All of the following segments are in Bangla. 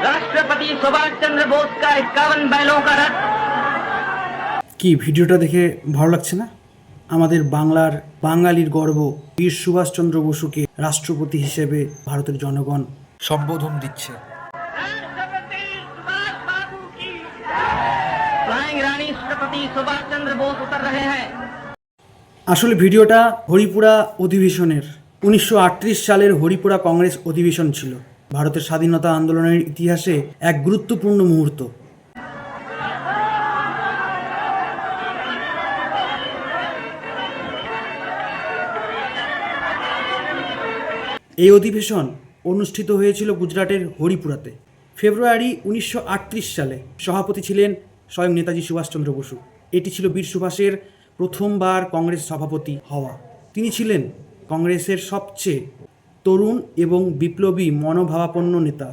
राष्ट्रपति सुभाष चंद्र बोस का इक्यावन बैलों का रथ কি ভিডিওটা দেখে ভালো লাগছে না আমাদের বাংলার বাঙালির গর্ব বীর সুভাষচন্দ্র বসুকে রাষ্ট্রপতি হিসেবে ভারতের জনগণ সম্বোধন দিচ্ছে राष्ट्रपति सुभाष बाबू की फ्लाइंग रानी राष्ट्रपति सुभाष चंद्र बोस उतर रहे हैं আসলে ভিডিওটা হরিপুরা অধিবেশনের উনিশশো সালের হরিপুরা কংগ্রেস অধিবেশন ছিল ভারতের স্বাধীনতা আন্দোলনের ইতিহাসে এক গুরুত্বপূর্ণ মুহূর্ত। এই অধিবেশন অনুষ্ঠিত হয়েছিল গুজরাটের হরিপুরাতে। ফেব্রুয়ারি উনিশশো আটত্রিশ সালে সভাপতি ছিলেন স্বয়ং নেতাজি সুভাষচন্দ্র বসু। এটি ছিল বীর সুভাষের প্রথমবার কংগ্রেস সভাপতি হওয়া। তিনি ছিলেন কংগ্রেসের সবচেয়ে তরুণ এবং বিপ্লবী মনোভাবাপন্ন নেতা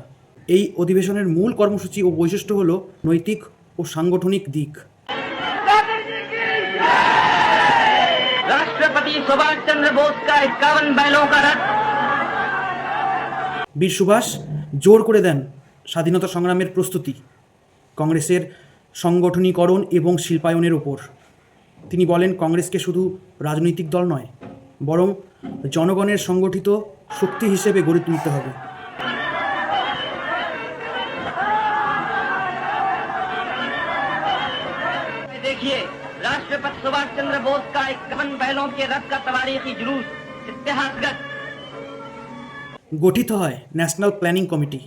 এই অধিবেশনের মূল কর্মসূচি ও বৈশিষ্ট্য হল নৈতিক ও সাংগঠনিক দিক राष्ट्रपति सुभाष चंद्र बोस का इक्यावन बैलों का रथ বীর সুভাষ জোর করে দেন স্বাধীনতা সংগ্রামের প্রস্তুতি কংগ্রেসের সংগঠনীকরণ এবং শিল্পায়নের ওপর তিনি বলেন কংগ্রেসকে শুধু রাজনৈতিক দল নয় বরং জনগণের সংগঠিত শক্তি হিসেবে গড়ে তুলতে হবে देखिए राष्ट्रपति सुभाष चंद्र बोस का इक्यावन बैलों के रथ का तवारीखी जुलूस इतिहासगत গঠিত হয় ন্যাশনাল প্ল্যানিং কমিটি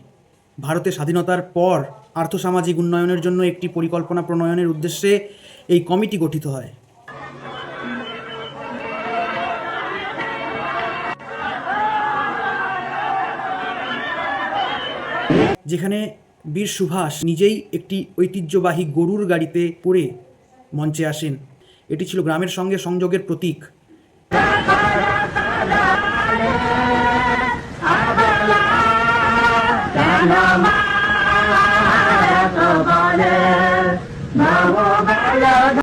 ভারতের স্বাধীনতার পর আর্থসামাজিক উন্নয়নের জন্য একটি পরিকল্পনা প্রণয়নের উদ্দেশ্যে এই কমিটি গঠিত হয় যেখানে বীর সুভাষ নিজেই একটি ঐতিহ্যবাহী গরুর গাড়িতে করে মঞ্চে আসেন। এটি ছিল গ্রামের সঙ্গে সংযোগের প্রতীক।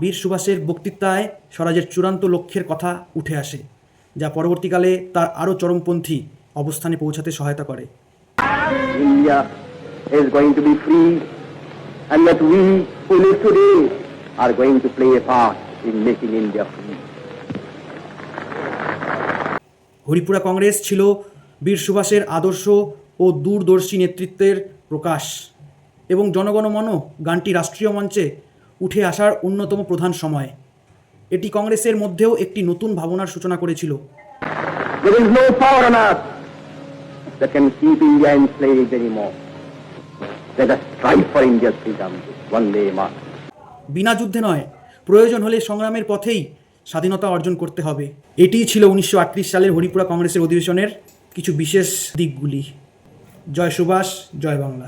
বীর সুভাষের বক্তৃতায় স্বরাজের চূড়ান্ত লক্ষ্যের কথা উঠে আসে, যা পরবর্তীকালে তার আরও চরমপন্থী অবস্থানে পৌঁছাতে সহায়তা করে। Is going to be free and that we who live today are going to play a part in making India free. Haripura Congress ছিল বীর সুভাষের আদর্শ ও দূরদর্শী নেতৃত্বের প্রকাশ এবং জনগণমন গানটি রাষ্ট্রীয় মঞ্চে উঠে আসার অন্যতম প্রধান সময় এটি কংগ্রেসের মধ্যেও একটি নতুন ভাবনার সূচনা করেছিল There is no power on earth that can keep India enslaved anymore. বিনা যুদ্ধে নয়, প্রয়োজন হলে সংগ্রামের পথেই স্বাধীনতা অর্জন করতে হবে। এটিই ছিল উনিশশো আটত্রিশ সালের হরিপুরা কংগ্রেসের অধিবেশনের কিছু বিশেষ দিকগুলি। জয় সুভাষ, জয় বাংলা।